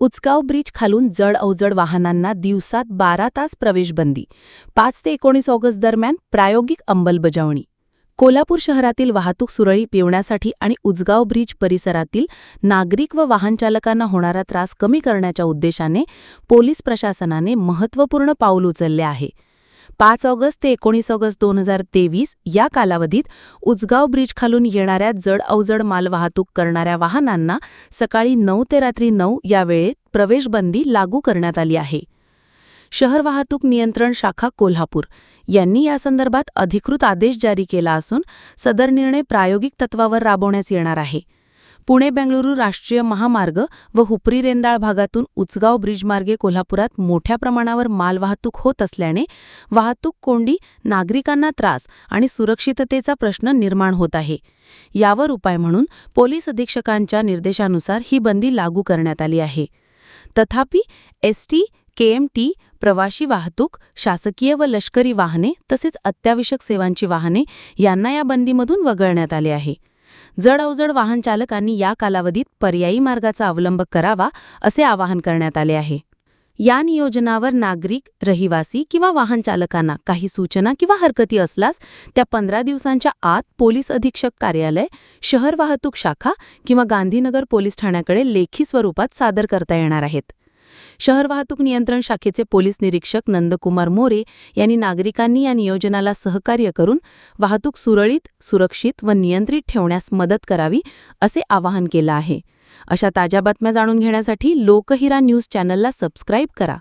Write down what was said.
उचकाव bridge खालून जड अवजड वाहनांना दिवसात बारा तास प्रवेशबंदी. पाच ते एकोणीस ऑगस्ट दरम्यान प्रायोगिक अंमलबजावणी. कोल्हापूर शहरातील वाहतूक सुरळी पिवण्यासाठी आणि उचगाव ब्रिज परिसरातील नागरिक व वाहनचालकांना होणारा त्रास कमी करण्याच्या उद्देशाने पोलीस प्रशासनाने महत्त्वपूर्ण पाऊल उचलले आहे. पाच ऑगस्ट ते एकोणीस ऑगस्ट दोन हजार तेवीस या कालावधीत उजगाव ब्रिज खालून येणाऱ्या जड अवजड मालवाहतूक करणाऱ्या वाहनांना सकाळी नऊ ते रात्री नऊ या वेळेत प्रवेशबंदी लागू करण्यात आली आहे. शहर वाहतूक नियंत्रण शाखा कोल्हापूर यांनी यासंदर्भात अधिकृत आदेश जारी केला असून सदर निर्णय प्रायोगिक तत्वावर राबवण्यात येणार आहे. पुणे बेंगळुरू राष्ट्रीय महामार्ग व हुपरी रेंदाळ भागातून उचगाव ब्रिजमार्गे कोल्हापुरात मोठ्या प्रमाणावर मालवाहतूक होत असल्याने वाहतूक कोंडी नागरिकांना त्रास आणि सुरक्षिततेचा प्रश्न निर्माण होत आहे. यावर उपाय म्हणून पोलीस अधीक्षकांच्या निर्देशानुसार ही बंदी लागू करण्यात आली आहे. तथापि एसटी केएमटी प्रवाशी वाहतूक शासकीय व लष्करी वाहने तसेच अत्यावश्यक सेवांची वाहने यांना या बंदीमधून वगळण्यात आले आहे. जड अवजड वाहन चालकांनी या कालावधीत पर्यायी मार्गाचा अवलंब करावा असे आवाहन करण्यात आले आहे. या नियोजनावर नागरिक रहिवासी किंवा वाहन चालकांना काही सूचना किंवा हरकती असल्यास त्या पंधरा दिवसांच्या आत पोलीस अधीक्षक कार्यालय शहर वाहतूक शाखा किंवा गांधीनगर पोलीस ठाण्याकडे लेखी स्वरूपात सादर करता येणार आहेत. शहर वाहतूक नियंत्रण शाखेचे पोलीस निरीक्षक नंदकुमार मोरे यांनी नागरिकांनी या नियोजनाला सहकार्य करून वाहतूक सुरळीत सुरक्षित व नियंत्रित ठेवण्यास मदत करावी असे आवाहन केलं आहे. अशा ताज्या बातम्या जाणून घेण्यासाठी लोकहिरा न्यूज चॅनलला सबस्क्राईब करा.